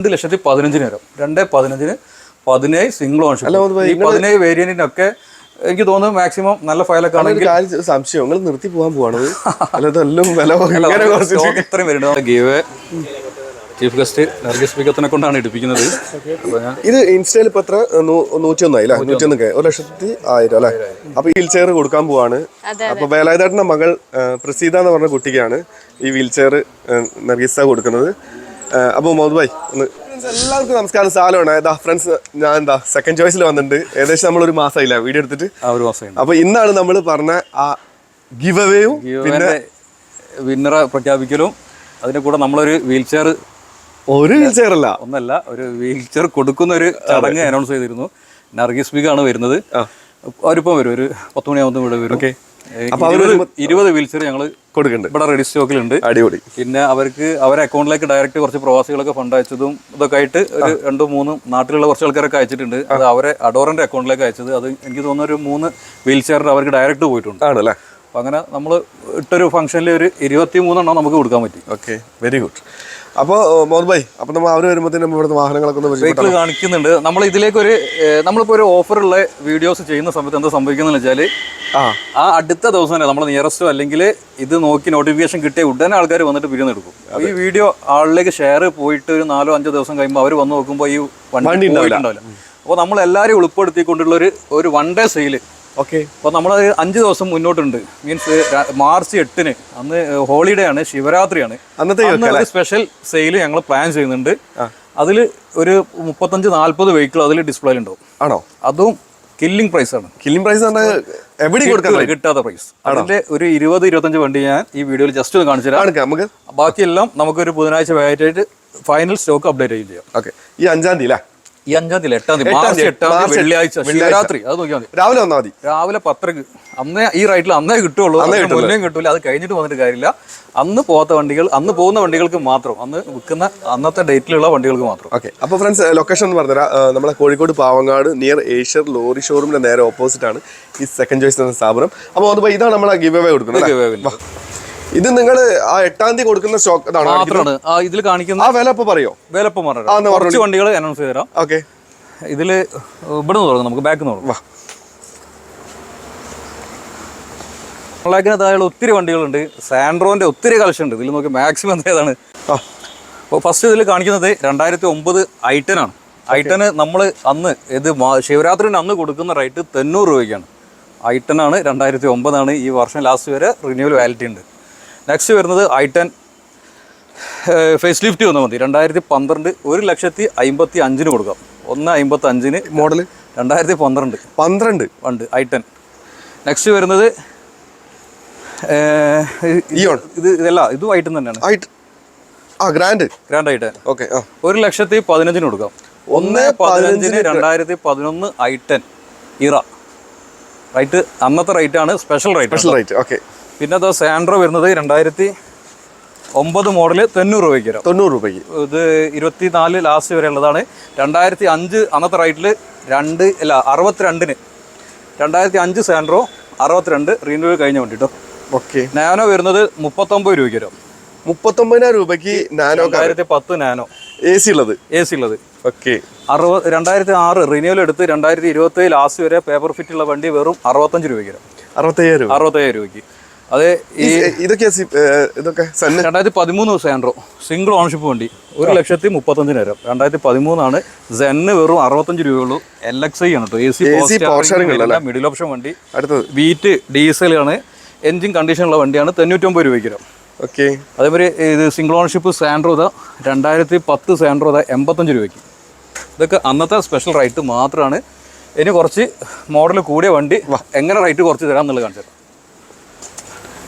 രണ്ട് ലക്ഷത്തി പതിനഞ്ചിന് വരും. രണ്ട് പതിനഞ്ചിന് പതിനേഴ് സിംഗിൾ ഓൺഷിപ്പ് ഈ പതിനേഴ് വേരിയന്റിനൊക്കെ എനിക്ക് തോന്നുന്നു മാക്സിമം നല്ല ഫയലൊക്കെ ആണെങ്കിൽ സംശയം. നിങ്ങൾ നിർത്തി പോകാൻ കുറച്ച്. ഇത്രയും വരുന്നുണ്ട്. ഗീവ് ചീഫ് ഗസ്റ്റ് നർഗീസ് സ്പീക്കത്തിനെ കൊണ്ടാണ് എടുപ്പിക്കുന്നത്. ഇത് ഇൻസ്റ്റയിൽ ഇപ്പൊ എത്ര? നൂറ്റിയൊന്നായില്ല നൂറ്റിയൊന്നായി അല്ലേ? നൂറ്റിയൊന്നൊക്കെ ഒരു ലക്ഷത്തി ആയിരം അല്ലെ? അപ്പൊ ഈ വീൽചെയർ കൊടുക്കാൻ പോവാണ്. അപ്പൊ വേലായുധേട്ടന്റെ മകൾ പ്രസീത എന്ന് പറഞ്ഞ കുട്ടിക്കാണ് ഈ വീൽചെയർ നർഗീസ കൊടുക്കുന്നത്. ആ, അപ്പൊ മോദ് ഭായ് ഒന്ന് എല്ലാവർക്കും നമസ്കാരം. സാലമാണ് ഇതാ ഫ്രണ്ട്സ് ഞാൻ എന്താ സെക്കൻഡ് ചോയ്സിൽ വന്നിട്ടുണ്ട്. ഏകദേശം നമ്മൾ ഒരു മാസമായില്ല വീഡിയോ എടുത്തിട്ട്? ആ ഒരു മാസം അപ്പൊ ഇന്നാണ് നമ്മൾ പറഞ്ഞ ആ ഗിവ് അവേയും പിന്നെ വിന്നറെ പ്രഖ്യാപിക്കലും. അതിന്റെ കൂടെ നമ്മളൊരു വീൽ ചെയർ ഒരു വീൽ ചെയർ അല്ല. ഒന്നല്ല ഒരു വീൽ ചെയർ കൊടുക്കുന്ന ഒരു ചടങ്ങ് അനൗൺസ് ചെയ്തിരുന്നു. നർഗീസ് ബിഗ് ആണ് വരുന്നത്. അവരിപ്പം വരും ഒരു പത്ത് മണിയാവുമ്പോൾ ഇവിടെ വരും. ഏ, അപ്പൊ ഇരുപത് ഇരുപത് വീൽ ചെയർ ഞങ്ങൾ കൊടുക്കുന്നുണ്ട്. ഇവിടെ റെഡി സ്റ്റോക്കിലുണ്ട്. അടിപൊളി. പിന്നെ അവർക്ക് അവരെ അക്കൗണ്ടിലേക്ക് ഡയറക്റ്റ് കുറച്ച് പ്രവാസികളൊക്കെ ഫണ്ട് അയച്ചതും ഇതൊക്കെ ആയിട്ട് ഒരു രണ്ടും മൂന്നും നാട്ടിലുള്ള കുറച്ച് ആൾക്കാരൊക്കെ അയച്ചിട്ടുണ്ട്. അത് അവരെ അഡോറിന്റെ അക്കൗണ്ടിലേക്ക് അയച്ചത്. അത് എനിക്ക് തോന്നുന്ന ഒരു മൂന്ന് വീൽചെയർ അവർക്ക് ഡയറക്റ്റ് പോയിട്ടുണ്ട്. ആണല്ലേ? അങ്ങനെ നമ്മൾ ഇട്ടൊരു ഫംഗ്ഷനിൽ ഒരു ഇരുപത്തി മൂന്നെണ്ണം നമുക്ക് കൊടുക്കാൻ പറ്റി. Okay very good. അപ്പോൾ മോഹൻ ഭായി അപ്പൊ നമ്മൾ അവർ വരുമ്പോഴത്തേനും നമ്മൾ ഇവിടുത്തെ വാഹനങ്ങളൊക്കെ ഒന്ന് വെഹിക്കിൾ കാണിക്കുന്നുണ്ട്. നമ്മൾ ഇതിലേക്ക് ഒരു നമ്മളിപ്പോൾ ഒരു ഓഫറുള്ള വീഡിയോസ് ചെയ്യുന്ന സമയത്ത് എന്താ സംഭവിക്കുന്നതെന്ന് വെച്ചാൽ ആ. ആ അടുത്ത ദിവസം തന്നെ നമ്മൾ നിയറസ്റ്റോ അല്ലെങ്കിൽ ഇത് നോക്കി നോട്ടിഫിക്കേഷൻ കിട്ടിയ ഉടനെ ആൾക്കാർ വന്നിട്ട് പിരിഞ്ഞെടുക്കും ഈ വീഡിയോ ആളിലേക്ക് ഷെയർ പോയിട്ട് ഒരു നാലോ അഞ്ചോ ദിവസം കഴിയുമ്പോൾ അവർ വന്ന് നോക്കുമ്പോൾ ഈ വണ്ടി ഉണ്ടാവില്ല. അപ്പോൾ നമ്മൾ എല്ലാവരും ഉൾപ്പെടുത്തിക്കൊണ്ടുള്ള ഒരു ഒരു വൺ ഡേ സെയിൽ ഓക്കെ. അപ്പോൾ നമ്മൾ അഞ്ച് ദിവസം മുന്നോട്ടുണ്ട്. മീൻസ് മാർച്ച് എട്ടിന്. അന്ന് ഹോളിഡേ ആണ് ശിവരാത്രിയാണ്. അന്നത്തെ സ്പെഷ്യൽ സെയിൽ ഞങ്ങൾ പ്ലാൻ ചെയ്യുന്നുണ്ട്. അതിൽ ഒരു മുപ്പത്തഞ്ച് നാല്പത് വെഹിക്കിൾ അതിൽ ഡിസ്പ്ലേ ഉണ്ടാവും. ആണോ? അതും കില്ലിംഗ് പ്രൈസ് ആണ്. കില്ലിംഗ് പ്രൈസ് എവിടെ കൊടുക്കാൻ കിട്ടാത്ത പ്രൈസ്. അതിന്റെ ഒരു ഇരുപത് ഇരുപത്തഞ്ച് വണ്ടി ഞാൻ ഈ വീഡിയോയിൽ ജസ്റ്റ് ഒന്ന് കാണിച്ചു തരാം. നമുക്ക്. ബാക്കിയെല്ലാം നമുക്കൊരു ബുധനാഴ്ച ആയിട്ട് ഫൈനൽ സ്റ്റോക്ക് അപ്ഡേറ്റ് ചെയ്യാം. ഓക്കെ. ഈ അഞ്ചാം തീയതി അല്ലേ? ഈ അഞ്ചാം തീയതി എട്ടാം തീയതി എട്ടാം മാർച്ച് തീയതി, എട്ടാം തീയതി വെള്ളിയാഴ്ച. ശിവരാത്രി. അത് നോക്കിയാൽ മതി. രാവിലെ വന്നാൽ മതി. രാവിലെ പത്രക്ക് അന്നേ ഈ റൈറ്റിൽ അന്നേ കിട്ടുള്ളൂ. അന്നേ മുന്നേ കിട്ടൂല. അത് കഴിഞ്ഞിട്ട് വന്നിട്ട് കാര്യമില്ല. അന്ന് പോകാത്ത വണ്ടികൾ അന്ന് പോകുന്ന വണ്ടികൾക്ക് മാത്രം. അന്ന് വിൽക്കുന്ന അന്നത്തെ ഡേറ്റിലുള്ള വണ്ടികൾക്ക് മാത്രം. ഓക്കെ. അപ്പോൾ ഫ്രണ്ട്സ് ലൊക്കേഷൻ എന്ന് പറഞ്ഞുതരാം. നമ്മളെ കോഴിക്കോട് പാവങ്ങാട് നിയർ ഏഷ്യർ ലോറി ഷോറൂമിന്റെ നേരെ ഓപ്പോസിറ്റ് ആണ് ഈ സെക്കൻഡ് ചോയ്സ് എന്ന സ്ഥാപനം. അപ്പോൾ അതുപോലെ ഇതാണ് നമ്മളെ ഗിവ് അവേ കൊടുക്കുന്നത് ഇത് നിങ്ങൾ ആ എട്ടാം തീയതി കൊടുക്കുന്ന സ്റ്റോക്ക് ഇതാണ് ഇതിൽ കാണിക്കുന്ന ആ വില ഇപ്പൊ പറയോ? വില ഇപ്പൊ പറഞ്ഞു കുറച്ച് വണ്ടികൾ അനൗൺസ് ചെയ്ത് തരാം. ഓക്കെ. ഇതിൽ ഇവിടുന്ന് തുടങ്ങും നമുക്ക് ബാക്ക് തുടങ്ങും. തൊള്ളായിരത്തിന് താഴെയുള്ള ഒത്തിരി വണ്ടികളുണ്ട്. സാൻഡ്രോന്റെ ഒത്തിരി കളക്ഷൻ ഉണ്ട്. ഇതിൽ നോക്കി മാക്സിമം ഏതാണ്? അപ്പോൾ ഫസ്റ്റ് ഇതിൽ കാണിക്കുന്നത് രണ്ടായിരത്തി ഒമ്പത് ആണ്. ഐട്ടന് നമ്മൾ അന്ന് ഇത് ശിവരാത്രിന് അന്ന് കൊടുക്കുന്ന റേറ്റ് തൊണ്ണൂറ് രൂപയ്ക്കാണ്. ആണ് രണ്ടായിരത്തി ഒമ്പതാണ് ഈ വർഷം ലാസ്റ്റ് വരെ റിന്യൂവൽ വാലിറ്റി ഉണ്ട്. നെക്സ്റ്റ് വരുന്നത് ഐ ടെൻ ഫേസ് ലിഫ്റ്റ് വന്നാൽ മതി. രണ്ടായിരത്തി പന്ത്രണ്ട് ഒരു ലക്ഷത്തി അമ്പത്തി അഞ്ചിന് കൊടുക്കാം. ഒന്ന് അമ്പത്തി അഞ്ചിന് മോഡൽ രണ്ടായിരത്തി പന്ത്രണ്ട്? പന്ത്രണ്ട് ഉണ്ട് ഐ ടെൻ നെക്സ്റ്റ് വരുന്നത് ഏർ, ഇത് ഇതല്ല ഇതും ഐ ടെൻ തന്നെയാണ്. ആ grand grand i ten okay ഒരു ലക്ഷത്തി പതിനഞ്ചിന് കൊടുക്കാം. ഒന്ന് പതിനഞ്ചിന് രണ്ടായിരത്തി പതിനൊന്ന് ഐ ടെൻ ഇറ. റൈറ്റ് അന്നത്തെ റേറ്റ് ആണ്. Special rate special rate okay പിന്നെ അത് സാൻഡ്രോ വരുന്നത് രണ്ടായിരത്തി ഒമ്പത് മോഡൽ തൊണ്ണൂറ് രൂപയ്ക്ക് വരാം. തൊണ്ണൂറ് രൂപയ്ക്ക്. ഇത് ഇരുപത്തി നാല് ലാസ്റ്റ് വരെ ഉള്ളതാണ് രണ്ടായിരത്തി അഞ്ച് അന്നത്തെ റൈറ്റിൽ രണ്ട് അല്ല അറുപത്തിരണ്ടിന്. രണ്ടായിരത്തി അഞ്ച് സാൻഡ്രോ അറുപത്തിരണ്ട് റിന്യൂവൽ കഴിഞ്ഞ വണ്ടി കേട്ടോ ഓക്കെ നാനോ വരുന്നത് മുപ്പത്തൊമ്പത് രൂപയ്ക്ക് വരും. മുപ്പത്തൊമ്പതിനായിരം രൂപയ്ക്ക് നാനോ രണ്ടായിരത്തി പത്ത് നാനോ എ സി ഉള്ളത്? എ സി ഉള്ളത്. ഓക്കെ അറുപത് രണ്ടായിരത്തി ആറ് റിന്യൂവൽ എടുത്ത് രണ്ടായിരത്തി ഇരുപത്തി ലാസ്റ്റ് വരെ പേപ്പർ ഫിറ്റ് ഉള്ള വണ്ടി വെറും അറുപത്തഞ്ച് രൂപയ്ക്ക് വരും. അറുപത്തയ്യായിരം രൂപ. അറുപത്തയ്യായിരം രൂപയ്ക്ക്. അത് ഈ ഇതൊക്കെ ഇതൊക്കെ രണ്ടായിരത്തി പതിമൂന്ന് സാൻഡ്രോ സിംഗിൾ ഓണർഷിപ്പ് വണ്ടി. ഒരു ലക്ഷത്തി മുപ്പത്തഞ്ചിനായിരം. രണ്ടായിരത്തി പതിമൂന്നാണ് സെന്ന് വെറും അറുപത്തഞ്ച് രൂപയുള്ളൂ. എൽ എക്സ് ഐ ആണ് കേട്ടോ മിഡിൽ ഓപ്ഷൻ വണ്ടി. അടുത്തത്. വീറ്റ് ഡീസലാണ് എൻജിൻ കണ്ടീഷനുള്ള വണ്ടിയാണ്. തൊണ്ണൂറ്റൊമ്പത് രൂപയ്ക്ക് ഓക്കെ. അതേപോലെ ഇത് സിംഗിൾ ഓണർഷിപ്പ് സാൻഡ്രോ ഇതാ. രണ്ടായിരത്തി പത്ത് സാൻഡ്രോ ഇതാ. എൺപത്തഞ്ച് രൂപയ്ക്ക്. ഇതൊക്കെ അന്നത്തെ സ്പെഷ്യൽ റൈറ്റ് മാത്രമാണ് ഇനി കുറച്ച് മോഡൽ കൂടിയ വണ്ടി എങ്ങനെ റൈറ്റ് കുറച്ച് തരാം എന്നുള്ളത് കാണിച്ചു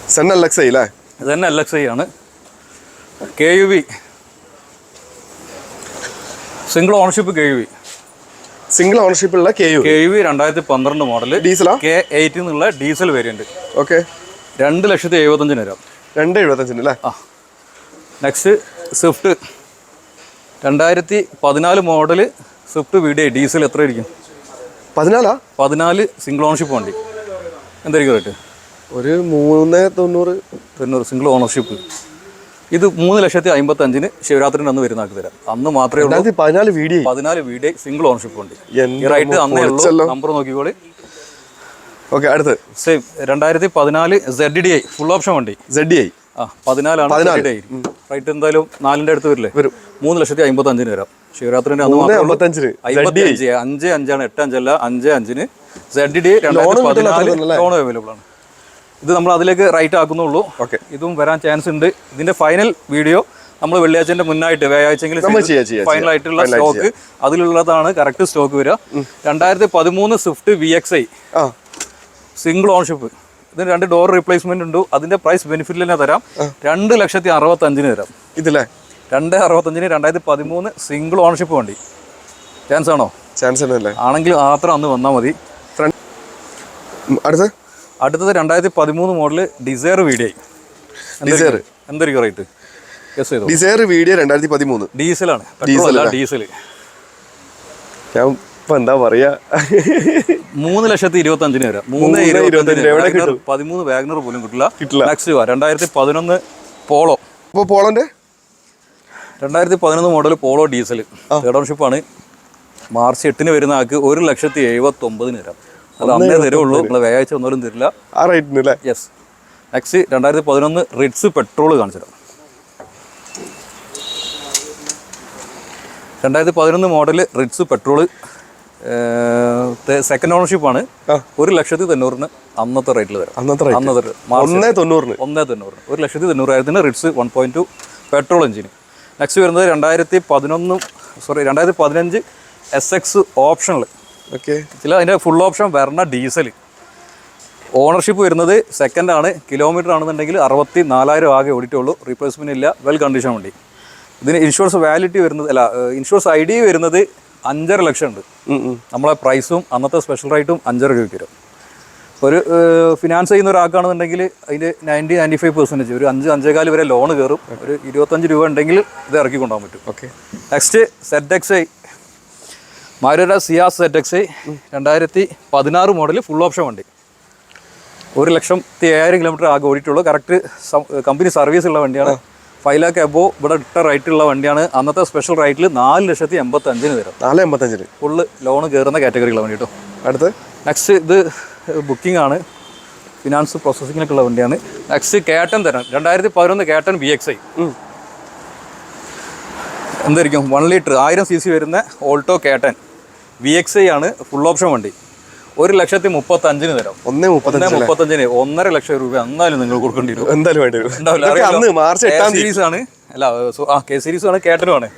സൺ എൽ എക്സ് ഐ അല്ലേ സെൻ എൽ എക്സ് ഐ ആണ് K U V single ownership K U V single ഓണർഷിപ്പുള്ള K U K U V രണ്ടായിരത്തി പന്ത്രണ്ട് മോഡൽ ഡീസലാ കെ എയ്റ്റ് എന്നുള്ള ഡീസൽ വേരിയന്റ് ഓക്കെ രണ്ട് ലക്ഷത്തി എഴുപത്തഞ്ചിന് വരാം. രണ്ട് എഴുപത്തഞ്ചിന് അല്ലേ ആ. നെക്സ്റ്റ് സ്വിഫ്റ്റ് രണ്ടായിരത്തി പതിനാല് model Swift V D diesel എത്രയായിരിക്കും പതിനാലാ? പതിനാല് സിംഗിൾ ഓണർഷിപ്പ് വണ്ടി. എന്തായിരിക്കും റേറ്റ് ഒരു മൂന്ന് തൊണ്ണൂറ് തൊണ്ണൂറ് സിംഗിൾ ഓണർഷിപ്പ് ഇത് മൂന്ന് ലക്ഷത്തി അമ്പത്തി അഞ്ചിന് ശിവരാത്രിന് അന്ന് വരുന്നാക്കി തരാം. അന്ന് മാത്രമേ ഉള്ളൂ. പതിനാല് വീഡിയോ പതിനാല് വീട് സിംഗിൾ ഓണർഷിപ്പ് ഉണ്ട്. റൈറ്റ് അന്നേ ഉള്ളൂ. നമ്പർ നോക്കിക്കോളി. ഓക്കെ അടുത്ത്. സെയിം രണ്ടായിരത്തി പതിനാല് Z D I full option വണ്ടി. സെഡ് ഡി ഐ ആ പതിനാലാണ്. റൈറ്റ് എന്തായാലും നാലിന്റെ അടുത്ത് വരില്ലേ? വരും. മൂന്ന് ലക്ഷത്തി അമ്പത്തി അഞ്ചിന് വരാം. ശിവരാത്രിന്റെ അന്ന് അമ്പത്തി അഞ്ച് അഞ്ച് അഞ്ചാണ് എട്ട് അഞ്ചല്ല അഞ്ച് അഞ്ചിന്. സെഡ് ഡി ഐ രണ്ടായിരത്തി പതിനാല് ലോൺ അവൈലബിൾ ആണ്. ഇത് നമ്മൾ അതിലേക്ക് റൈറ്റ് ആക്കുന്നുള്ളൂ. ഓക്കെ ഇതും വരാൻ ചാൻസ് ഉണ്ട്. ഇതിന്റെ ഫൈനൽ വീഡിയോ നമ്മൾ വെള്ളിയാഴ്ചന്റെ മുന്നായിട്ട് വ്യാഴാഴ്ചയെങ്കിലും. ഫൈനൽ ആയിട്ടുള്ള സ്റ്റോക്ക് അതിലുള്ളതാണ് കറക്റ്റ് സ്റ്റോക്ക് വരിക. രണ്ടായിരത്തി പതിമൂന്ന് Swift V X I single ownership ഇതിന് രണ്ട് ഡോർ റീപ്ലേസ്മെന്റ് ഉണ്ട്. അതിന്റെ പ്രൈസ് ബെനിഫിറ്റിൽ തന്നെ തരാം. രണ്ട് ലക്ഷത്തി അറുപത്തി അഞ്ചിന് തരാം. ഇതില്ലേ രണ്ട് അറുപത്തഞ്ചിന് രണ്ടായിരത്തി പതിമൂന്ന് സിംഗിൾ ഓൺഷിപ്പ് വണ്ടി. ചാൻസ് ആണോ? ചാൻസ് ആണെങ്കിൽ മാത്രം അന്ന് വന്നാൽ മതി. അടുത്ത് അടുത്തത് രണ്ടായിരത്തി പതിമൂന്ന് model Dzire V D I Dzire എന്തായിരിക്കും റേറ്റ് ചെയ്തോ? ഡിസയർ വീഡിയോ രണ്ടായിരത്തി പതിമൂന്ന് ഡീസലാണ്. ഡീസൽ. ഡീസൽ ഞാൻ ഇപ്പൊ എന്താ പറയാ? മൂന്ന് ലക്ഷത്തി ഇരുപത്തി അഞ്ചിന് വരാം. മൂന്ന് പതിമൂന്ന് വാഗ്നർ പോലും കിട്ടില്ല. കിട്ടില്ല. നെക്സ്റ്റ് രണ്ടായിരത്തി പതിനൊന്ന് പോളോ അപ്പൊ പോളോന്റെ രണ്ടായിരത്തി പതിനൊന്ന് model Polo diesel third March എട്ടിന് വരുന്ന ആൾക്ക് ഒരു ലക്ഷത്തി എഴുപത്തി ഒമ്പതിന് തരാം അത് അന്നേ തരുള്ളൂ നമ്മൾ വ്യാഴാഴ്ച ഒന്നും തരില്ല. ആ റേറ്റിന് അല്ലേ? യെസ് നെക്സ്റ്റ് രണ്ടായിരത്തി പതിനൊന്ന് റിഡ്സ് പെട്രോൾ കാണിച്ചു തരാം. രണ്ടായിരത്തി പതിനൊന്ന് model Ritz petrol second ownership ആണ്. ഒരു ലക്ഷത്തി തൊണ്ണൂറിന് അന്നത്തെ റേറ്റിൽ തരാം അന്നത്തെ അന്നത്തെ ഒന്നേ തൊണ്ണൂറിന്. ഒന്നേ തൊണ്ണൂറിന്. ഒരു ലക്ഷത്തി തൊണ്ണൂറായിരത്തിന് Ritz one point two petrol എഞ്ചിന് നെക്സ്റ്റ് വരുന്നത് രണ്ടായിരത്തി പതിനൊന്ന് സോറി രണ്ടായിരത്തി പതിനഞ്ച് എസ് എക്സ് ഓപ്ഷണൽ ഓക്കെ ഇതിൽ അതിന്റെ ഫുൾ ഓപ്ഷൻ വരണ ഡീസൽ ഓണർഷിപ്പ് വരുന്നത് സെക്കൻഡ് ആണ്. കിലോമീറ്റർ ആണെന്നുണ്ടെങ്കിൽ അറുപത്തി നാലായിരം ആകെ ഓടിയിട്ടുള്ളൂ. റീപ്ലേസ്മെന്റ് ഇല്ല. വെൽ കണ്ടീഷൻ വണ്ടി ഇതിന് ഇൻഷുറൻസ് വാലിറ്റി വരുന്നത് അല്ല ഇൻഷുറൻസ് ഐ ഡി വരുന്നത് അഞ്ചര ലക്ഷം ഉണ്ട്. നമ്മളെ പ്രൈസും അന്നത്തെ സ്പെഷ്യൽ റേറ്റും അഞ്ചര രൂപയ്ക്ക് വരും. ഒരു ഫിനാൻസ് ചെയ്യുന്ന ഒരാൾക്കാണെന്നുണ്ടെങ്കിൽ അതിന്റെ നയന്റി നയന്റി ഫൈവ് പെർസെന്റേജ് ഒരു അഞ്ച് അഞ്ചേകാൽ വരെ ലോൺ കയറും. ഒരു ഇരുപത്തഞ്ച് രൂപ ഉണ്ടെങ്കിൽ ഇത് ഇറക്കി കൊണ്ടുപോകാൻ പറ്റും. Okay next Z X I മാരുര Ciaz Z X I രണ്ടായിരത്തി പതിനാറ് മോഡൽ ഫുൾ ഓപ്ഷൻ വണ്ടി. ഒരു ലക്ഷത്തി ഏഴായിരം കിലോമീറ്റർ ആകെ ഓടിയിട്ടുള്ളൂ. കറക്റ്റ് കമ്പനി സർവീസ് ഉള്ള വണ്ടിയാണ്. ഫൈവ് ലാക്ക് എബോ ഇവിടെ ഇട്ട റൈറ്റുള്ള വണ്ടിയാണ്. അന്നത്തെ സ്പെഷ്യൽ റൈറ്റിൽ നാല് ലക്ഷത്തി എൺപത്തി അഞ്ചിന് തരാം നാല് എൺപത്തഞ്ചിന് ഫുള്ള് ലോൺ കയറുന്ന കാറ്റഗറിയുള്ള വണ്ടി കേട്ടോ അടുത്ത്? നെക്സ്റ്റ് ഇത് ബുക്കിംഗ് ആണ്. ഫിനാൻസ് പ്രോസസ്സിങ്ങിനൊക്കെ ഉള്ള വണ്ടിയാണ്. നെക്സ്റ്റ് കേട്ടൻ തരാം. രണ്ടായിരത്തി പതിനൊന്ന് K ten B X I എന്തായിരിക്കും? വൺ ലിറ്റർ ആയിരം സി സി വരുന്ന Alto K ten V X I ആണ് ഫുൾ ഓപ്ഷൻ വണ്ടി. ഒരു ലക്ഷത്തി മുപ്പത്തി അഞ്ചിന് തരാം. ഒന്നേ മുപ്പത്തഞ്ച് മുപ്പത്തഞ്ചിന്. ഒന്നര ലക്ഷം രൂപ എന്നാലും നിങ്ങൾ കൊടുക്കേണ്ടി വരും. എന്തായാലും വേണ്ടി വരും. ഉണ്ടാവില്ല, മാർച്ച് എട്ടാം സീരീസ് ആണ്. അല്ല ആ കെ സീരീസ് ആണ് കേട്ടനും ആണ്.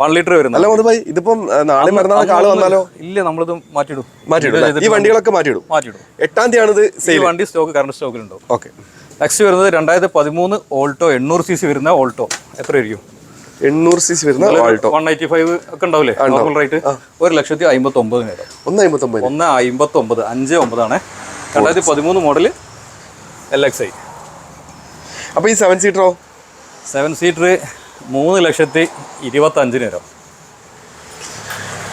വൺ ലിറ്റർ വരുന്നത്. അല്ല ഇതിപ്പം നാളെ മറ്റന്നാൾ ആൾ വന്നാലോ? ഇല്ല നമ്മളിത് മാറ്റിയിടും. മാറ്റിയിടും? ഈ വണ്ടികളൊക്കെ മാറ്റിയിടും? മാറ്റിയിടും. എട്ടാം തീയതി സെയിൽ വണ്ടി സ്റ്റോക്ക് കറണ്ട് സ്റ്റോക്കിലുണ്ടോ ഓക്കെ നെക്സ്റ്റ് വരുന്നത് രണ്ടായിരത്തി പതിമൂന്ന് ഓൾട്ടോ എണ്ണൂറ് സി സി വരുന്ന ഓൾട്ടോ എത്ര ആയിരിക്കും? എണ്ണൂറ് സി സി വരുന്ന ആൾട്ടോ വൺ എയ്റ്റി ഫൈവ് ഒക്കെ ഉണ്ടാവില്ലേ? നോർമൽ റേറ്റ് ഒരു ലക്ഷത്തി അമ്പത്തി ഒമ്പത് ഒന്ന് അമ്പത്തൊമ്പത്. ഒന്ന് അമ്പത്തി ഒമ്പത് അഞ്ച് ഒമ്പതാണ് രണ്ടായിരത്തി പതിമൂന്ന് മോഡൽ എൽ എക്സ് ഐ അപ്പൊ ഈ സെവൻ സീറ്ററോ സെവൻ സീറ്റർ മൂന്ന് ലക്ഷത്തി ഇരുപത്തഞ്ചിന് വരാം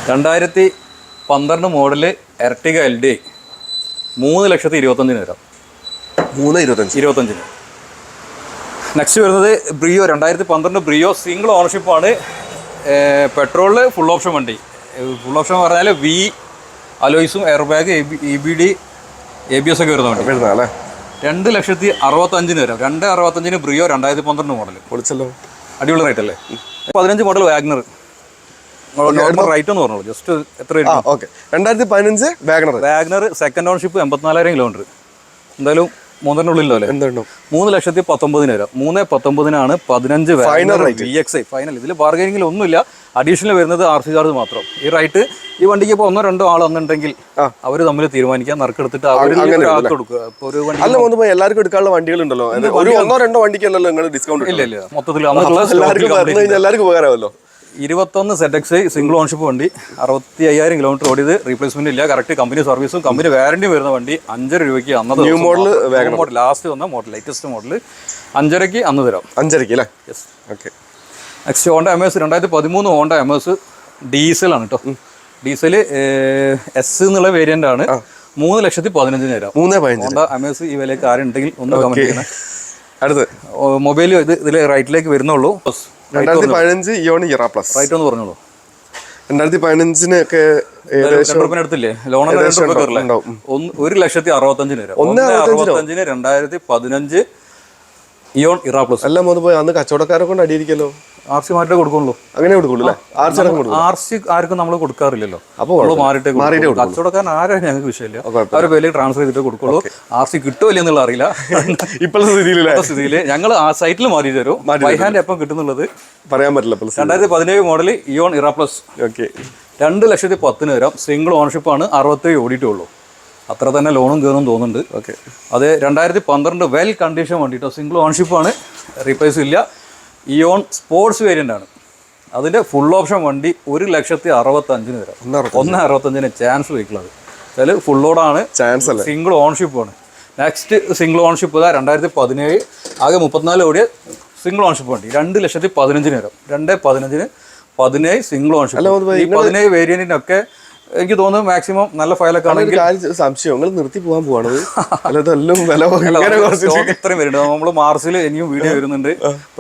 രണ്ടായിരത്തി പന്ത്രണ്ട് model Ertiga L D I മൂന്ന് ലക്ഷത്തി ഇരുപത്തഞ്ചിന് വരാം മൂന്ന് ഇരുപത്തഞ്ച്. ഇരുപത്തഞ്ചിന്. നെക്സ്റ്റ് വരുന്നത് ബ്രിയോ രണ്ടായിരത്തി പന്ത്രണ്ട് ബ്രിയോ സിംഗിൾ ഓണർഷിപ്പാണ് പെട്രോളിൽ ഫുൾ ഓപ്ഷൻ വണ്ടി. ഫുൾ ഓപ്ഷൻ പറഞ്ഞാൽ V അലോയ്സും airbag E B D A B S ഒക്കെ വരുന്ന വണ്ടി. അല്ലേ? രണ്ട് ലക്ഷത്തി അറുപത്തഞ്ചിന് വരാം. രണ്ട് അറുപത്തഞ്ചിന് ബ്രിയോ രണ്ടായിരത്തി പന്ത്രണ്ട് മോഡൽ പൊളിച്ചല്ലോ. അടിപൊളി റേറ്റ് അല്ലേ? പതിനഞ്ച് മോഡൽ വാഗ്നർ റേറ്റ് എന്ന് പറഞ്ഞോളൂ. ജസ്റ്റ് എത്ര ഓക്കെ രണ്ടായിരത്തി പതിനഞ്ച് Wagon R Wagon R second ownership എൺപത്തിനാലായിരം kilometre എന്തായാലും മൂന്നിന്റെ ഉള്ളിലോ അല്ലേ മൂന്ന് ലക്ഷത്തി പത്തൊമ്പതിനായിരം മൂന്ന് പത്തൊമ്പതിനാണ് പതിനഞ്ച് വി എക്സ് ഐ ഫൈനൽ ഇതിൽ ബാർഗനിങ്ങിൽ ഒന്നുമില്ല. അഡീഷണൽ വരുന്നത് ആർ സി ചാർജ് മാത്രം. ഈ റൈറ്റ് ഈ വണ്ടിക്ക് ഇപ്പോൾ ഒന്നോ രണ്ടോ ആൾ വന്നിട്ടുണ്ടെങ്കിൽ. അവർ തമ്മിൽ തീരുമാനിക്കാൻ നറുക്കെടുത്തിട്ട് അവർ കൊടുക്കുക. ഇപ്പോൾ ഒരു വണ്ടി എല്ലാവർക്കും എടുക്കാനുള്ള വണ്ടികളുണ്ടല്ലോ. ഒന്നോ രണ്ടോ വണ്ടിക്കല്ലല്ലോ ഡിസ്കൗണ്ട് ഇല്ല ഇല്ല. മൊത്തത്തിൽ എല്ലാവർക്കും ഉപകാരമല്ലോ ഇരുപത്തൊന്ന് സെറ്റ് എക്സ് സിംഗിൾ ഓൺഷിപ്പ് വണ്ടി അറുപത്തി അയ്യായിരം കിലോമീറ്റർ ഓടിയത് റീപ്ലേസ്മെന്റ് ഇല്ല. കറക്റ്റ് കമ്പനി സർവീസും കമ്പനി വാറണ്ടി വരുന്ന വണ്ടി അഞ്ചര രൂപയ്ക്ക് അന്ന് ന്യൂ മോഡൽ മോഡൽ ലാസ്റ്റ് വന്ന മോഡൽ ലേറ്റസ്റ്റ് മോഡൽ അഞ്ചരയ്ക്ക് അന്ന് തരാം. അഞ്ചരയ്ക്ക് അല്ലേ? Yes okay next Honda S രണ്ടായിരത്തി പതിമൂന്ന് ഹോണ്ട എസ് ഡീസലാണ് കേട്ടോ ഡീസൽ എസ് എന്നുള്ള വേരിയന്റ് ആണ്. മൂന്ന് ലക്ഷത്തി പതിനഞ്ചിന് തരാം. മൂന്ന് ഹോണ്ട എസ് ഈ വിലയ്ക്ക് ആരുണ്ടെങ്കിൽ ഒന്ന് കമന്റ് ചെയ്യണം. അടുത്ത് മൊബൈൽ ഇത് ഇതിൽ റൈറ്റിലേക്ക് വരുന്നുള്ളൂ. രണ്ടായിരത്തി പതിനഞ്ച് ഇയോൺ ഇറ പ്ലസ്. റൈറ്റ് ഒന്ന് പറഞ്ഞോളൂ. രണ്ടായിരത്തി പതിനഞ്ചിനൊക്കെ എടുത്തില്ലേ? ലോൺ ഒരു ലക്ഷത്തി അറുപത്തഞ്ചിന് അറുപത്തഞ്ചിന്? രണ്ടായിരത്തി പതിനഞ്ച് ഇയോൺ ഇറ പ്ലസ്. അല്ല പോയി അന്ന് കച്ചവടക്കാരെ കൊണ്ട് അടിയിരിക്കല്ലോ. ആർ സി മാറ്റേ കൊടുക്കുള്ളൂ. അങ്ങനെ കൊടുക്കുള്ളൂ കൊടുക്കും ആർ സി ആർക്കും നമ്മൾ കൊടുക്കാറില്ലല്ലോ. അപ്പോൾ. മാറിയിട്ടേ മാറിയിട്ടേ കച്ചവടക്കാരൻ ആരും ഞങ്ങൾക്ക് വിഷയമില്ല. അവരെ വില ട്രാൻസ്ഫർ ചെയ്തിട്ട് കൊടുക്കുള്ളൂ. ആർ സി ഇല്ല എന്നുള്ള അറിയില്ല. ഇപ്പോഴത്തെ സ്ഥിതിയിൽ സ്ഥിതിയിൽ ഞങ്ങൾ ആ സൈറ്റിൽ മാറി തരും. ബൈഹാൻഡ് എപ്പം കിട്ടുന്നുള്ളത്? പറയാൻ പറ്റില്ല രണ്ടായിരത്തി പതിനേഴ് model Eon era plus okay. രണ്ട് ലക്ഷത്തി പത്തിന് വരാം. സിംഗിൾ ഓണർഷിപ്പ് ആണ് അറുപത്തേഴ് ഓടിയിട്ടേ ഉള്ളൂ. അത്ര തന്നെ ലോണും കയറും തോന്നുന്നുണ്ട്. ഓക്കെ. അത് രണ്ടായിരത്തി പന്ത്രണ്ട് വെൽ കണ്ടീഷൻ വേണ്ടിയിട്ടോ സിംഗിൾ ഓണർഷിപ്പ് ആണ്. റീപ്ലേസ് ഇല്ല. ഇയോൺ സ്പോർട്സ് വേരിയന്റ് ആണ്. അതിന്റെ ഫുൾ ഓപ്ഷൻ വണ്ടി ഒരു ലക്ഷത്തി അറുപത്തഞ്ചിന് വരാം. ഒന്ന് അറുപത്തഞ്ചിന് ചാൻസ് വെഹിക്കിളത് അതിൽ ഫുൾ ലോഡാണ് ചാൻസ് അല്ല? സിംഗിൾ ഓൺഷിപ്പ് ആണ്. നെക്സ്റ്റ് സിംഗിൾ ഓൺഷിപ്പ് ഇതാ രണ്ടായിരത്തി പതിനേഴ്. ആകെ മുപ്പത്തിനാല് കോടിയ സിംഗിൾ ഓൺഷിപ്പ് വണ്ടി. രണ്ട് ലക്ഷത്തി പതിനഞ്ചിന് വരാം. രണ്ട് പതിനഞ്ചിന് പതിനേഴ് സിംഗിൾ ഓൺഷിപ്പ് ഈ പതിനേഴ് വേരിയന്റിനൊക്കെ എനിക്ക് തോന്നുന്നു മാക്സിമം നല്ല ഫയലൊക്കെ ആണെങ്കിൽ സംശയം. നിങ്ങൾ നിർത്തി പോകാൻ പോവാണത് ഇങ്ങനെ ഇത്രയും വരുന്നുണ്ട്. നമ്മൾ മാർച്ചിൽ ഇനിയും വീഡിയോ വരുന്നുണ്ട്.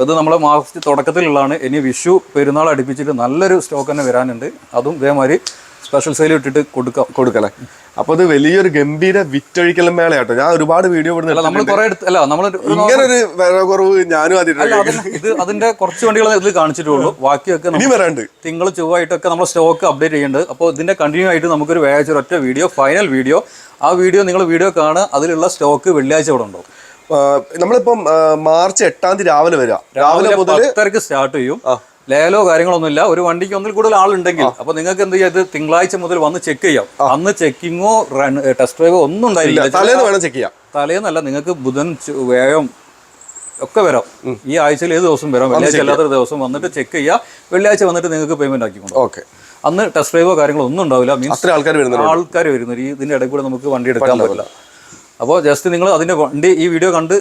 ഇത് നമ്മളെ മാർച്ച് തുടക്കത്തിലുള്ളതാണ്. ഇനി വിഷു പെരുന്നാൾ അടുപ്പിച്ചിട്ട് നല്ലൊരു സ്റ്റോക്ക് തന്നെ വരാനുണ്ട്. അതും ഇതേമാതിരി സ്പെഷ്യൽ സെയിൽ ഇട്ടിട്ട് കൊടുക്കാം കൊടുക്കല്ലേ? അപ്പൊ അത് വലിയൊരു ഗംഭീര വിറ്റഴിക്കലും മേളയാട്ടോ. ഞാൻ ഒരുപാട് വീഡിയോ നമ്മൾ കുറെ അല്ല നമ്മൾ ഇങ്ങനെ ഒരു വില കുറവ് ഞാനും ആദ്യം ഇത് അതിന്റെ കുറച്ച് വണ്ടികൾ ഇതിൽ കാണിച്ചിട്ടുള്ളൂ. ബാക്കിയൊക്കെ ഇനി വരാണ്ട് തിങ്കൾ ചൊവ്വായിട്ടൊക്കെ നമ്മൾ സ്റ്റോക്ക് അപ്ഡേറ്റ് ചെയ്യുന്നുണ്ട് അപ്പോൾ ഇതിന്റെ കണ്ടിന്യൂ ആയിട്ട് നമുക്കൊരു വ്യാഴാഴ്ച ഒറ്റ വീഡിയോ ഫൈനൽ വീഡിയോ ആ വീഡിയോ നിങ്ങൾ വീഡിയോ കാണുക. അതിലുള്ള സ്റ്റോക്ക് വെള്ളിയാഴ്ച ഇവിടെ ഉണ്ടാവും. നമ്മളിപ്പം മാർച്ച് എട്ടാം തീയതി രാവിലെ വരാം രാവിലെ മുതൽ സ്റ്റാർട്ട് ചെയ്യും. ലേലോ കാര്യങ്ങളൊന്നുമില്ല. ഒരു വണ്ടിക്ക് ഒന്നിൽ കൂടുതൽ ആളുണ്ടെങ്കിൽ. അപ്പൊ നിങ്ങൾക്ക് എന്ത് ചെയ്യാം? ഇത് തിങ്കളാഴ്ച മുതൽ വന്ന് ചെക്ക് ചെയ്യാം. അന്ന് ചെക്കിങ്ങോ ടെസ്റ്റ് ഡ്രൈവോ ഒന്നും ഉണ്ടായില്ല തലേന്ന് വേണം ചെക്ക് ചെയ്യാം. തലേന്നല്ല നിങ്ങൾക്ക് ബുധൻ വേഗം ഒക്കെ വരാം. ഈ ആഴ്ചയിൽ ഏത് ദിവസം വരാം? വെള്ളിയാഴ്ച അല്ലാത്തൊരു ദിവസം വന്നിട്ട് ചെക്ക് ചെയ്യുക വെള്ളിയാഴ്ച വന്നിട്ട് നിങ്ങൾക്ക് പേയ്മെന്റ് ആക്കിക്കൊണ്ടു ഓക്കെ. അന്ന് ടെസ്റ്റ് ഡ്രൈവോ കാര്യങ്ങളോ ഒന്നും ഉണ്ടാവില്ല. മീൻസ് ആൾക്കാർ വരുന്നുണ്ട് ആൾക്കാർ വരുന്നു ഇതിന്റെ ഇടയിൽ കൂടെ നമുക്ക് വണ്ടി എടുക്കാൻ പറ്റില്ല. അപ്പോൾ ജസ്റ്റ് നിങ്ങൾ അതിന്റെ വണ്ടി ഈ വീഡിയോ കണ്ട്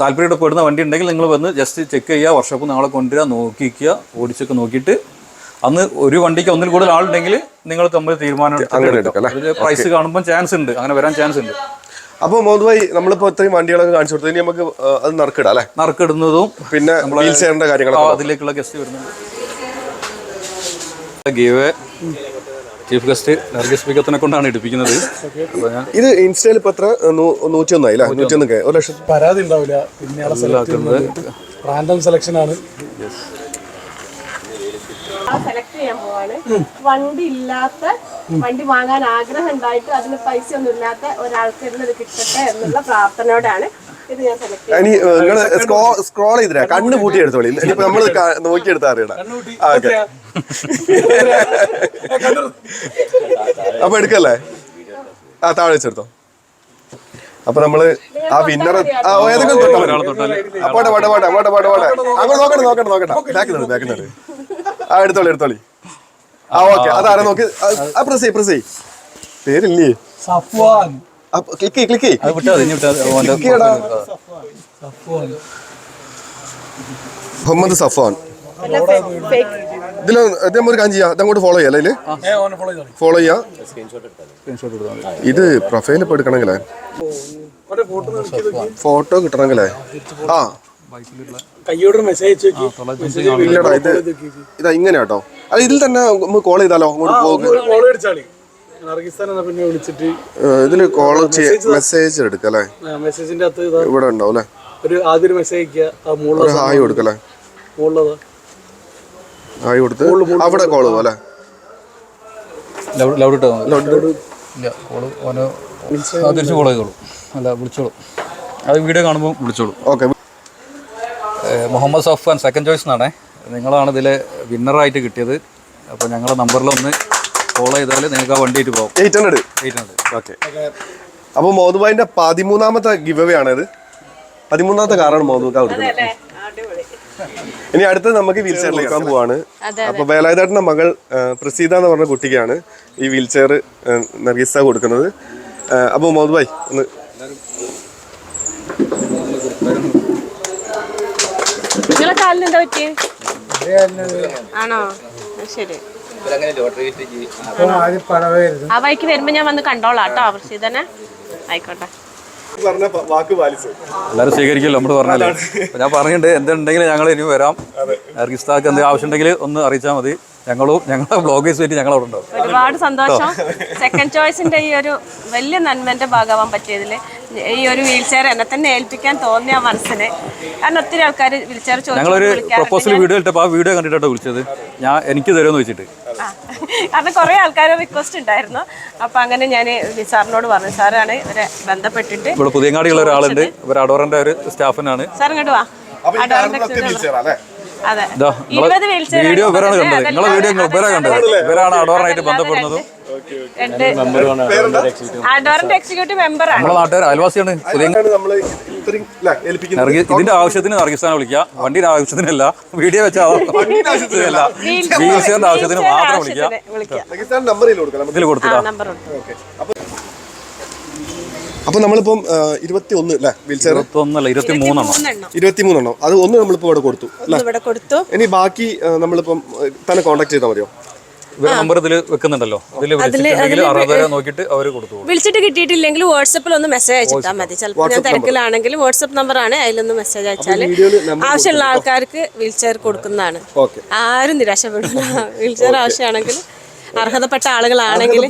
താല്പര്യപ്പെടുന്ന വണ്ടി ഉണ്ടെങ്കിൽ നിങ്ങൾ വന്ന് ജസ്റ്റ് ചെക്ക് ചെയ്യുക വർഷപ്പ് നാളെ കൊണ്ടുവരിക നോക്കിക്കുക ഓടിച്ചൊക്കെ നോക്കിയിട്ട് അന്ന് ഒരു വണ്ടിക്ക് ഒന്നിൽ കൂടുതൽ ആളുണ്ടെങ്കിൽ നിങ്ങൾ തമ്മിൽ തീരുമാനം പ്രൈസ് കാണുമ്പോൾ ചാൻസ് ഉണ്ട് അങ്ങനെ വരാൻ ചാൻസ് ഉണ്ട്. അപ്പൊ മോദുഭായി നമ്മളിപ്പോ ഇത്രയും വണ്ടികളൊക്കെ കാണിച്ചു കൊടുത്തു. ഇനി നമുക്ക് അത് നറുക്കിടാം അല്ലെ? നറുക്കിടുന്നതും പിന്നെ വീൽ ചെയറിന്റെ കാര്യങ്ങളൊക്കെ അതിലേക്കുള്ള ഗസ്റ്റ് വരുന്നുണ്ട്. ഗീവ് ചീഫ് ഗസ്റ്റ് നർഗസ് വികത്തിനെ കൊണ്ടാണ് എടുപ്പിക്കുന്നത് ഇത് ഇൻസ്റ്റയിൽ ഇപ്പൊ എത്ര? നൂറ്റി ഒന്നായി നൂറ്റി ഒന്നൊക്കെ ഒരു ലക്ഷം. പരാതി ഉണ്ടാവില്ല. പിന്നെ സെലക്ട് റാൻഡം സെലക്ഷൻ ആണ്. സെലക്ട് ചെയ്യാൻ പോവാണ്. വണ്ടി ഇല്ലാത്ത വണ്ടി വാങ്ങാൻ ആഗ്രഹം ഉണ്ടായിട്ട് അതിന് പൈസ ഒന്നും ഇല്ലാത്ത ഒരാൾക്ക് ഇത് കിട്ടട്ടെ എന്നുള്ള പ്രാർത്ഥനയോടാണ് ഇനി നിങ്ങൾ സ്ക്രോൾ ചെയ്തിരാ കണ്ണ് പൂട്ടി എടുത്തോളി ഇനിയിപ്പോ നമ്മൾ ക- നോക്കിയെടുത്താ അറിയണം. ഓക്കെ. അപ്പൊ എടുക്കല്ലേ? ആ താഴെ വെച്ചെടുത്തോ. അപ്പൊ നമ്മൾ ആ വിന്നർ ആ ഏതെങ്കിലും തൊട്ടാ മതി. ആ, പോട്ടെ പോട്ടെ പോട്ടെ പോട്ടെ പോട്ടെ പോട്ടെ. അങ്ങോട്ട് നോക്കട്ടെ നോക്കട്ടെ നോക്കട്ടെ ബാക്കിൽ നിന്ന് ആ എടുത്തോളി എടുത്തോളി. ആ ഓക്കെ. അതാരാ നോക്ക്? ആ, ആ പ്രസ് ചെയ് പ്രസ് ചെയ് പേരില്ലേ? Safwan. Click click Muhammad Safan. ഇതിൽ ഇത് നമ്മൾ ഒരു കാര്യം ചെയ്യാം. ഇതങ്ങോട്ട് ഫോളോ ചെയ്യാം അല്ലേ ഓനെ ഫോളോ ചെയ്യാം. ഇത് പ്രൊഫൈൽ ഇപ്പോൾ എടുക്കണമെങ്കിലേ? ഓന്റെ ഫോട്ടോ കിട്ടണമെങ്കിലേ? ആ. കയ്യോട് മെസ്സേജ് അയച്ചു ഇല്ലടാ ഇത് ഇതാ ഇങ്ങനെ കേട്ടോ അത് ഇതിൽ തന്നെ നമുക്ക് കോൾ ചെയ്താലോ? അങ്ങോട്ട് പോകും ഇതിൽ കോൾ മെസ്സേജ് എടുക്കല്ലേ മെസ്സേജിന്റെ അകത്ത് ഇവിടെ ഉണ്ടാവും അല്ലേ? ഒരു ആദ്യം ഒരു മെസ്സേജ് ഒരു ഹായ് കൊടുക്കല്ലേ ഹായ് കൊടുത്ത്. അവിടെ കോൾ പോലെ ലൗഡ് ലൗഡ് ഇല്ല കോൾ പോലെ ആ, തിരിച്ച് കോൾ ചെയ്തോളൂ. അല്ല വിളിച്ചോളൂ. അത് വീഡിയോ കാണുമ്പോൾ വിളിച്ചോളൂ. Okay. Muhammad Safan second choice എന്നാണേ. നിങ്ങളാണ് ഇതിൽ വിന്നറായിട്ട് കിട്ടിയത്. അപ്പോൾ ഞങ്ങളുടെ നമ്പറിൽ കോൾ ചെയ്താൽ നിങ്ങൾക്ക് ആ വണ്ടിയായിട്ട് പോകും eight hundred? Eight hundred. Okay അപ്പോൾ മോധുബായിന്റെ പതിമൂന്നാമത്തെ ഗിവ് അവേ ആണിത് പതിമൂന്നാമത്തെ കാറാണ് മോദുബ കൊടുക്കുന്നത് അല്ലേ? അടിപൊളി. ഇനി അടുത്ത് നമുക്ക് വീൽ ചെയർ എടുക്കാൻ പോവാണ്. അപ്പൊ വേലായുധേട്ടന്റെ മകൾ പ്രസീത എന്ന് പറഞ്ഞ കുട്ടിക്കാണ് ഈ വീൽ ചെയർ നർഗീസ കൊടുക്കുന്നത്. അപ്പൊ മോധുബായി ഭായ് ഒന്ന് നിങ്ങളെ കാലിന് എന്താ പറ്റിയേ? ആണോ? ശരി. ആ വഴിക്ക് വരുമ്പോ ഞാൻ വന്ന് കണ്ടോളാം കേട്ടോ പ്രസീതനെ ആയിക്കോട്ടെ. പറഞ്ഞ സ്വീകരിക്കല്ലോ വാക്ക് പാലിച്ചു. എല്ലാവരും സ്വീകരിക്കുമല്ലോ നമ്മൾ പറഞ്ഞാലേ ഞാൻ പറഞ്ഞിട്ടുണ്ട് എന്തുണ്ടെങ്കിലും ഞങ്ങൾ ഇനി വരാം. അർഗിസ്താക്ക് എന്തെങ്കിലും ആവശ്യം ഉണ്ടെങ്കിൽ ഒന്ന് അറിയിച്ചാൽ മതി. ഞങ്ങളും ഞങ്ങളുടെ ബ്ലോഗേഴ്സ് വേണ്ടി ഞങ്ങൾ അവിടെ ഉണ്ടാവും. ഒരുപാട് സന്തോഷം. സെക്കൻഡ് ചോയ്സിന്റെ ഈ ഒരു വലിയ നന്മന്റെ ഭാഗമാവാൻ പറ്റിയതിൽ ഈ ഒരു വീൽ ചെയർ എന്നെ തന്നെ ഏൽപ്പിക്കാൻ തോന്നിയ മനസ്സിന്. കാരണം ഒത്തിരി ആൾക്കാർ വീൽ ചെയർ ഞങ്ങളൊരു പ്രൊപ്പോസൽ വീഡിയോ ഇട്ടപ്പോൾ ആ വീഡിയോ കണ്ടിട്ടാണ് വിളിച്ചത്. ഞാൻ എനിക്ക് തരുമെന്ന് വെച്ചിട്ട് ആ. കാരണം കുറേ ആൾക്കാർ റിക്വസ്റ്റ് ഉണ്ടായിരുന്നു. അപ്പൊ അങ്ങനെ ഞാൻ സാറിനോട് പറഞ്ഞു. സാറാണ് ഇവരെ ബന്ധപ്പെട്ടിട്ട് ഇവിടെ പുതിയങ്ങാടിയുള്ള ഒരാളുണ്ട്. ഇവർ അഡോറന്റെ ഒരു സ്റ്റാഫിനാണ്. സാർ ഇങ്ങോട്ട് വാ. അഡോറിന്റെ അതെ. വീഡിയോ ഇവരാണ് കണ്ടത്. നിങ്ങളെ വീഡിയോ കണ്ടത്. ഇവരാണ് അഡോറിനായിട്ട് ബന്ധപ്പെടുന്നതും. അഡോറിന്റെ എക്സിക്യൂട്ടീവ് മെമ്പർ ആണ്. നമ്മുടെ നാട്ടുകാർ അയൽവാസിയാണ്. പുതിയ അങ്ങനെയാണ് നമ്മൾ ഇത്രയും അല്ലേ, ഏൽപ്പിക്കുന്നത്. ഇതിന്റെ ആവശ്യത്തിന് നർഗിസ്ഥാനെ വിളിക്കുക. വണ്ടിയുടെ ആവശ്യത്തിനല്ല വീഡിയോ വെച്ചാൽ അല്ല വീൽ ചെയറിന്റെ ആവശ്യത്തിന് മാത്രം വിളിക്കുക. വിളിക്കാം ഇതിൽ അപ്പൊ നമ്മളിപ്പം ഇരുപത്തി ഒന്ന് അല്ലേ വീൽചെയർ ചെയർ ഇരുപത്തൊന്നല്ല ഇരുപത്തി മൂന്നെണ്ണം ഇരുപത്തി മൂന്നെണ്ണം അത് ഒന്ന് നമ്മളിപ്പോ ഇവിടെ കൊടുത്തു ഇനി ബാക്കി നമ്മളിപ്പം തന്നെ കോൺടാക്ട് ചെയ്താൽ മതിയോ? നമ്പർ ഇതിൽ വെക്കുന്നുണ്ടല്ലോ. ഇതിൽ വിളിച്ചിട്ടുണ്ടെങ്കിൽ അറുപത് നോക്കിയിട്ട് അവർ കൊടുത്തു വിളിച്ചിട്ട് കിട്ടിയിട്ടില്ലെങ്കിൽ വാട്സപ്പിൽ ഒന്ന് മെസ്സേജ് അയച്ചിട്ടാൽ മതി. ചിലപ്പോൾ ഞാൻ തിരക്കിലാണെങ്കിൽ വാട്സപ്പ് നമ്പർ ആണ്. അതിലൊന്ന് മെസ്സേജ് അയച്ചാൽ ആവശ്യമുള്ള ആൾക്കാർക്ക് വീൽചെയർ കൊടുക്കുന്നതാണ്. ആരും നിരാശപ്പെടില്ല വീൽചെയർ ആവശ്യമാണെങ്കിൽ അർഹതപ്പെട്ട ആളുകളാണെങ്കിൽ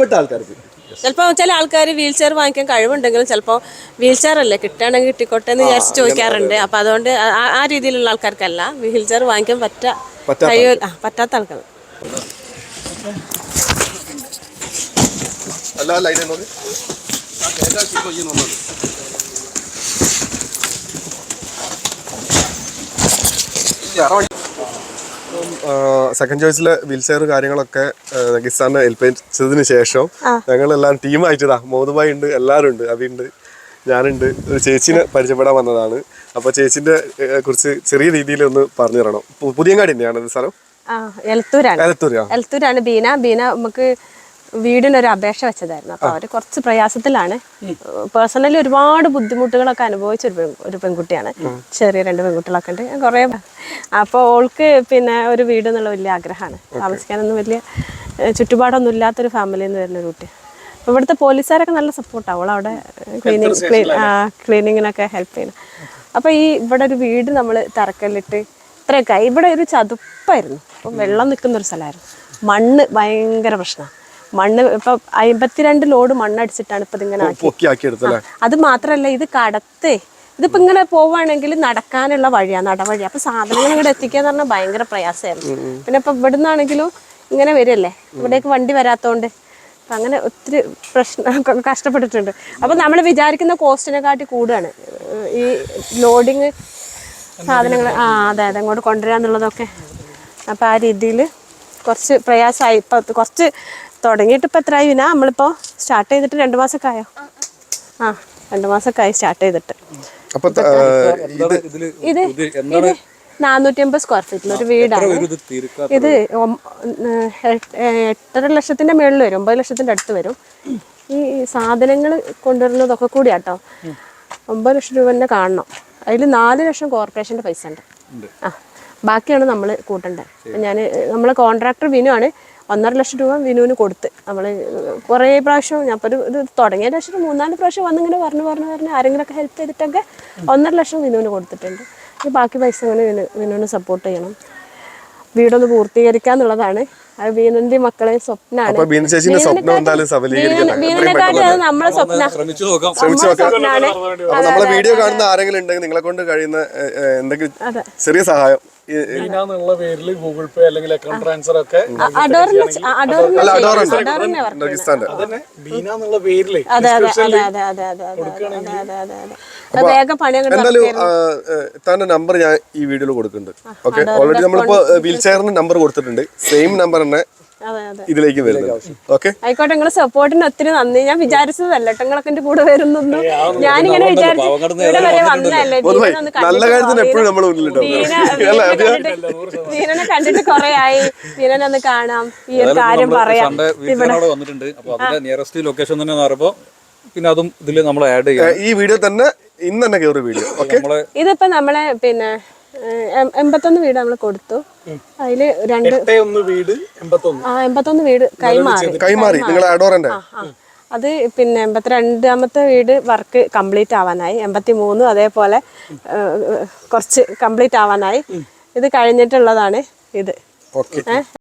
ചിലപ്പോൾ ചില ആൾക്കാർ വീൽ ചെയർ വാങ്ങിക്കാൻ കഴിവുണ്ടെങ്കിലും ചിലപ്പോൾ വീൽചെയർ അല്ലേ കിട്ടുകയാണെങ്കിൽ കിട്ടിക്കോട്ടെ എന്ന് വിചാരിച്ച് ചോദിക്കാറുണ്ട്. അപ്പോൾ അതുകൊണ്ട് ആ- രീതിയിലുള്ള ആൾക്കാർക്കല്ല വീൽചെയർ വാങ്ങിക്കാൻ പറ്റ പറ്റാത്ത അല്ല ആ സെക്കൻഡ് ചോയ്സിലെ വീൽചെയർ കാര്യങ്ങളൊക്കെ നഗിസ്ഥാനെ ഏൽപ്പിച്ചതിന് ശേഷം ഞങ്ങൾ എല്ലാം ടീമായിട്ടതാ മോദുബായി ഉണ്ട് എല്ലാവരും ഉണ്ട്. അവിയുണ്ട് ഞാനുണ്ട്. ഒരു ചേച്ചിനെ പരിചയപ്പെടാൻ വന്നതാണ്. അപ്പോൾ ചേച്ചിന്റെ കുറിച്ച് ചെറിയ രീതിയിൽ ഒന്ന് പറഞ്ഞു തരണം. പുതിയങ്ങാടി തന്നെയാണ് സ്ഥലം? എലത്തൂരാണ് എലത്തൂരാ എലത്തൂരാണ് ബീന. ബീന നമുക്ക് വീടിനൊരു അപേക്ഷ വെച്ചതായിരുന്നു. അപ്പൊ അവർ കുറച്ച് പ്രയാസത്തിലാണ്. പേഴ്സണലി ഒരുപാട് ബുദ്ധിമുട്ടുകളൊക്കെ അനുഭവിച്ച ഒരു ഒരു പെൺകുട്ടിയാണ്. ചെറിയ രണ്ട് പെൺകുട്ടികളൊക്കെ ഉണ്ട്. കുറെ അപ്പോൾ ഓൾക്ക് പിന്നെ ഒരു വീട് എന്നുള്ള വലിയ ആഗ്രഹമാണ്. താമസിക്കാനൊന്നും വലിയ ചുറ്റുപാടൊന്നും ഇല്ലാത്തൊരു ഫാമിലി എന്ന് വരുന്ന ഒരു കുട്ടി. അപ്പൊ ഇവിടുത്തെ പോലീസുകാരൊക്കെ നല്ല സപ്പോർട്ടാണ് അവൾ അവിടെ ക്ലീനിങ് ക്ലീനിങ്ങിനൊക്കെ ഹെൽപ്പ് ചെയ്യണം അപ്പോൾ ഈ ഇവിടെ ഒരു വീട് നമ്മൾ തറക്കല്ലിട്ട് ഇത്രയൊക്കെ ആയി. ഇവിടെ ഒരു ചതുപ്പായിരുന്നു. അപ്പം വെള്ളം നിൽക്കുന്ന ഒരു സ്ഥലമായിരുന്നു. മണ്ണ് ഭയങ്കര പ്രശ്നമാണ്. മണ്ണ് ഇപ്പൊ അമ്പത്തിരണ്ട് ലോഡ് മണ്ണടിച്ചിട്ടാണ് ഇപ്പൊ ഇതിങ്ങനെ അത് മാത്രല്ല ഇത് കടത്തേ ഇതിപ്പോ ഇങ്ങനെ പോവാണെങ്കിൽ നടക്കാനുള്ള വഴിയാണ് നടവഴി അപ്പൊ സാധനങ്ങൾ ഇവിടെ എത്തിക്കാൻ എന്ന് പറഞ്ഞാൽ ഭയങ്കര പ്രയാസമായിരുന്നു. പിന്നെ ഇപ്പൊ ഇവിടുന്നാണെങ്കിലും ഇങ്ങനെ വരില്ലേ ഇവിടേക്ക് വണ്ടി വരാത്തോണ്ട്. അപ്പൊ അങ്ങനെ ഒത്തിരി പ്രശ്നം കഷ്ടപ്പെട്ടിട്ടുണ്ട്. അപ്പൊ നമ്മൾ വിചാരിക്കുന്ന കോസ്റ്റിനെ കാട്ടി കൂടുകയാണ് ഈ ലോഡിങ് സാധനങ്ങൾ ആ അതെ അതെ അങ്ങോട്ട് കൊണ്ടുവരാന്നുള്ളതൊക്കെ. അപ്പോൾ ആ രീതിയിൽ കുറച്ച് പ്രയാസമായി. ഇപ്പോൾ കുറച്ച് തുടങ്ങിയിട്ട് ഇപ്പോൾ എത്രയായി പിന്നെ നമ്മളിപ്പോൾ സ്റ്റാർട്ട് ചെയ്തിട്ട് രണ്ട് മാസമൊക്കെ ആയോ ആ. രണ്ട് മാസമൊക്കെ ആയി സ്റ്റാർട്ട് ചെയ്തിട്ട് ഇത് ഇത് നാനൂറ്റി അമ്പത് സ്ക്വയർ ഫീറ്റിൽ ഒരു വീടാണ്. ഇത് എട്ടര ലക്ഷത്തിന്റെ മേളിൽ വരും ഒമ്പത് ലക്ഷത്തിന്റെ അടുത്ത് വരും. ഈ സാധനങ്ങൾ കൊണ്ടുവരുന്നതൊക്കെ കൂടിയാട്ടോ. ഒമ്പത് ലക്ഷം രൂപ തന്നെ കാണണം. അതിൽ നാല് ലക്ഷം കോർപ്പറേഷന്റെ പൈസ ഉണ്ട്. ആ ബാക്കിയാണ് നമ്മൾ കൂട്ടേണ്ടത്. ഞാൻ നമ്മൾ കോൺട്രാക്ടർ വിനു ആണ് ഒന്നര ലക്ഷം രൂപ വിനുവിന് കൊടുത്ത്. നമ്മൾ കുറേ പ്രാവശ്യം ഞാൻ ഇപ്പോൾ ഒരു ഇത് തുടങ്ങിയ ലക്ഷം മൂന്നാൽ പ്രാവശ്യം വന്നിങ്ങനെ പറഞ്ഞു പറഞ്ഞു പറഞ്ഞ് ആരെങ്കിലുമൊക്കെ ഹെൽപ്പ് ചെയ്തിട്ടൊക്കെ ഒന്നര ലക്ഷം വിനുവിന് കൊടുത്തിട്ടുണ്ട്. ബാക്കി പൈസ അങ്ങനെ വിനു വിനുവിന് സപ്പോർട്ട് ചെയ്യണം. വീടൊന്ന് പൂർത്തീകരിക്കാന്നുള്ളതാണ് ബീനന്റെ മക്കളെ സ്വപ്നാണ്. സ്വപ്നം ശ്രമിച്ചു നോക്കാം. വീഡിയോ കാണുന്ന ആരെങ്കിലും ഉണ്ടെങ്കിൽ നിങ്ങളെ കൊണ്ട് കഴിയുന്ന എന്തെങ്കിലും ചെറിയ സഹായം. പേരിൽ ഗൂഗിൾ പേ അല്ലെങ്കിൽ അക്കൗണ്ട് ട്രാൻസ്ഫർ ഒക്കെ തന്റെ നമ്പർ ഞാൻ ഈ വീഡിയോയിൽ കൊടുക്കുന്നുണ്ട്. ഓക്കെ? ഓൾറെഡി നമ്മളിപ്പോ വീൽ ചെയറിന് നമ്പർ കൊടുത്തിട്ടുണ്ട്. സെയിം നമ്പർ തന്നെ അതെ അതെ. ഇതിലേക്ക് വരുന്നത്. ഓക്കെ ആയിക്കോട്ടെ നിങ്ങളെ സപ്പോർട്ടിന് ഒത്തിരി നന്ദി. ഞാൻ വിചാരിച്ചതല്ല നിങ്ങളൊക്കെ എന്റെ കൂടെ വരുന്നൊന്നും ഞാനിങ്ങനെ വിചാരിച്ചു ഇവിടെ വരെ വന്നതല്ലേ. നല്ല കണ്ടിട്ട് കാര്യത്തിന് കുറേ- എപ്പോഴും നമ്മൾ ദീന- കണ്ടിട്ട് കൊറേ ആയി. ദീനനെ ഒന്ന് കാണാം. ഈ ഒരു കാര്യം പറയാം. വന്നിട്ടുണ്ട്. അപ്പൊ അതിന്റെ നിയറസ്റ്റ് ലൊക്കേഷൻ തന്നെ പറയുമ്പോ പിന്നെ അതും ഇതിൽ നമ്മൾ ആഡ് ചെയ്യാം ഈ വീഡിയോ തന്നെ ഇന്ന് തന്നെ കയറി വീഡിയോ ഇതിപ്പോ നമ്മളെ പിന്നെ എൺപത്തൊന്ന് വീട് നമ്മൾ കൊടുത്തു. അതിൽ രണ്ട് വീട് ആ എൺപത്തൊന്ന് വീട് കൈമാറി. കൈമാറി. നിങ്ങൾ അഡോറന്റെ. അത് പിന്നെ എൺപത്തിരണ്ടാമത്തെ വീട് വർക്ക് കംപ്ലീറ്റ് ആവാനായി. എൺപത്തി മൂന്ന് അതേപോലെ കുറച്ച് കംപ്ലീറ്റ് ആവാനായി. ഇത് കഴിഞ്ഞിട്ടുള്ളതാണ് ഇത്. ഓക്കെ. ഏഹ്